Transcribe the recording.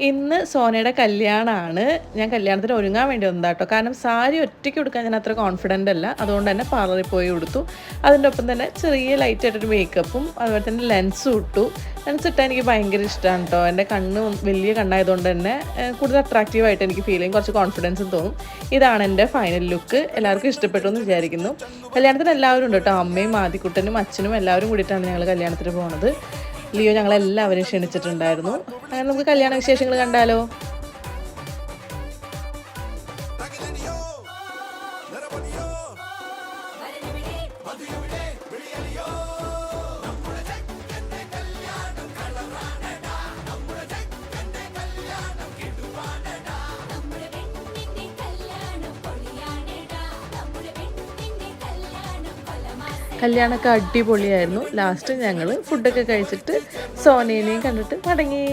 ഇന്ന് സോനയുടെ കല്യാണമാണ് ഞാൻ കല്യാണത്തിന് ഒരുങ്ങാൻ വേണ്ടി വന്നതാ കേട്ടോ കാരണം സാരി ഒറ്റയ്ക്ക് കൊടുക്കാൻ ഞാൻ അത്ര കോൺഫിഡന്റ് അല്ല. അതുകൊണ്ട് തന്നെ പാർലറിൽ പോയി കൊടുത്തു അതിന്റെ ഒപ്പം തന്നെ ചെറിയ ലൈറ്റായിട്ടൊരു മേക്കപ്പും അതുപോലെ തന്നെ ലെൻസും ഇട്ടു. ലെൻസ് ഇട്ടാൽ എനിക്ക് ഭയങ്കര ഇഷ്ടമാണ് കേട്ടോ എന്റെ കണ്ണ് വലിയ കണ്ണായതുകൊണ്ട് തന്നെ കൂടുതൽ അട്രാക്റ്റീവ് ആയിട്ട് എനിക്ക് ഫീൽ ചെയ്യും. കുറച്ച് കോൺഫിഡൻസും തോന്നും. ഇതാണ് എന്റെ ഫൈനൽ ലുക്ക് എല്ലാവർക്കും ഇഷ്ടപ്പെട്ടു എന്ന് വിചാരിക്കുന്നു. കല്യാണത്തിന് എല്ലാവരും ഉണ്ട് കേട്ടോ അമ്മയും ആദിക്കുട്ടനും അച്ഛനും എല്ലാവരും കൂടിയിട്ടാണ് ഞങ്ങൾ കല്യാണത്തിന് പോകുന്നത് ലിയോ ഞങ്ങളെല്ലാവരും ക്ഷണിച്ചിട്ടുണ്ടായിരുന്നു അങ്ങനെ നമുക്ക് കല്യാണ വിശേഷങ്ങൾ കണ്ടാലോ കല്യാണമൊക്കെ അടിപൊളിയായിരുന്നു. ലാസ്റ്റ് ഞങ്ങൾ ഫുഡൊക്കെ കഴിച്ചിട്ട് സോനേനെയും കണ്ടിട്ട് മടങ്ങി.